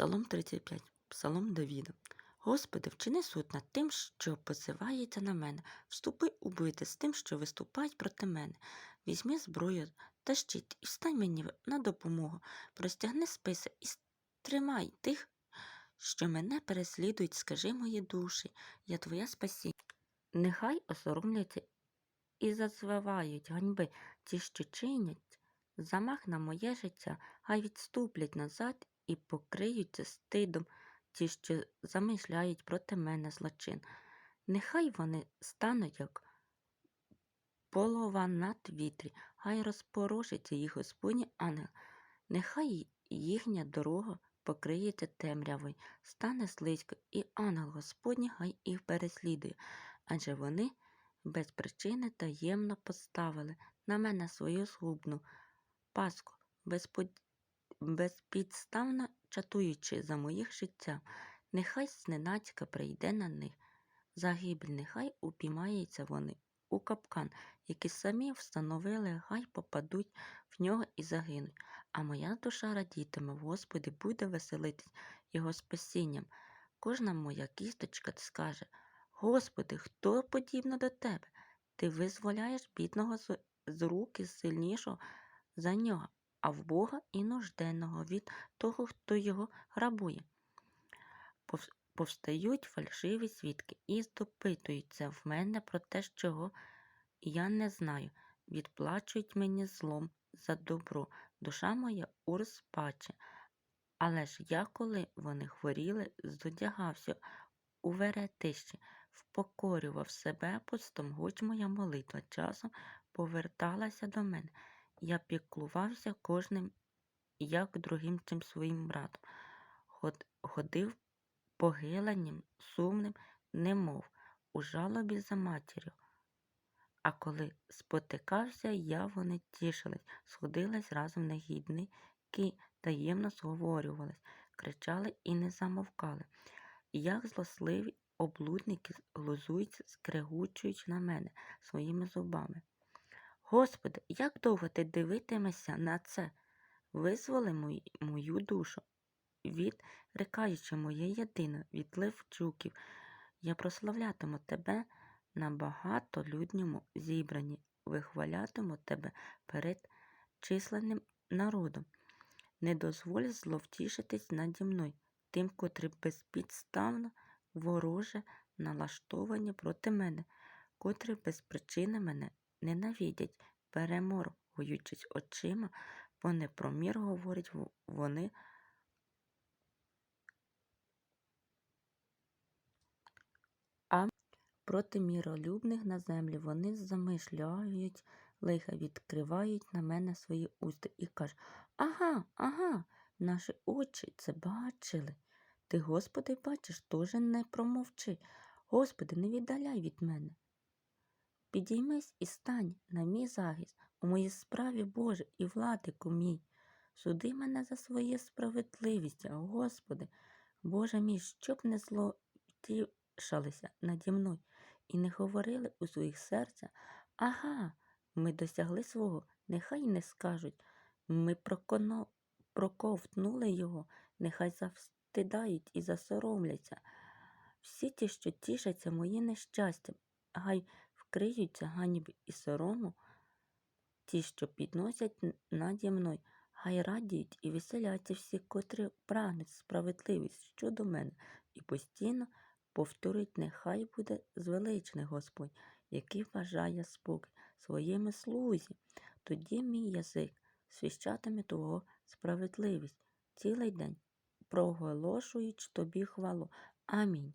Псалом 35, Псалом Давіда. Господи, вчини суд над тим, що позивається на мене. Вступи у бити з тим, що виступають проти мене. Візьми зброю та щит і встань мені на допомогу. Простягни списи і стримай тих, що мене переслідують, скажи мої душі, я твоя спасіння. Нехай осоромляться і зазвивають ганьби ті, що чинять замах на моє життя, хай відступлять назад і покриються стидом ті, що замишляють проти мене злочин. Нехай вони стануть як полова над вітрі, хай розпорожиться їх Господній ангел. Нехай їхня дорога покриється темрявою, стане слизько, і ангел Господній хай їх переслідує, адже вони без причини таємно поставили на мене свою згубну паску, безпод... безпідставно чатуючи за моїх життя. Нехай зненацька прийде на них загибель, нехай упіймаються вони у капкан, який самі встановили, хай попадуть в нього і загинуть. А моя душа радітиме, Господи, буде веселитись Його спасінням. Кожна моя кісточка скаже: Господи, хто подібно до Тебе? Ти визволяєш бідного з, з руки сильнішого за нього, а в Бога і нужденного від того, хто його грабує. Повстають фальшиві свідки і допитуються в мене про те, чого я не знаю. Відплачують мені злом за добро. Душа моя у розпачі. Але ж я, коли вони хворіли, зодягався у веретищі, впокорював себе пустом, хоч моя молитва часом поверталася до мене. Я піклувався кожним, як другим чим своїм братом. Ход- Ходив погиленням, сумним, немов у жалобі за матір'ю. А коли спотикався я, вони тішились, сходились разом негідники, таємно зговорювались, кричали і не замовкали. Як злосливі облудники глузують, скрегучуючи на мене своїми зубами. Господи, як довго ти дивитимешся на це? Визволи мою, душу, відрикаючи моє єдине від левчуків, я прославлятиму тебе на багатолюдньому зібранні, вихвалятиму тебе перед численним народом. Не дозволь зловтішитись наді мною, тим, котрі безпідставно вороже налаштовані проти мене, котрі без причини мене ненавидять, переморгуючись очима, бо не про мір говорять вони. А проти міролюбних на землі вони замишляють лиха, відкривають на мене свої уста і кажуть Ага, ага, наші очі це бачили. Ти, Господи, бачиш, теж не промовчи. Господи, не віддаляй від мене. Підіймись і стань на мій захист у моїй справі Боже і владику мій. Суди мене за своє справедливість, Господи, Боже мій, щоб не злотішалися наді мною і не говорили у своїх серцях, ага, ми досягли свого, нехай не скажуть, ми проконо... проковтнули його, нехай завстидають і засоромляться. Всі ті, що тішаться моїм нещастям, хай вкриються ганьби і сорому, ті, що підносять наді мною, хай радіють і веселяться всі, котрі прагнуть справедливість щодо мене, і постійно повторюють, нехай буде звеличний Господь, який вважає спокій своєму слузі. Тоді мій язик свіщатиме Твого справедливість цілий день, проголошуючи тобі хвалу. Амінь.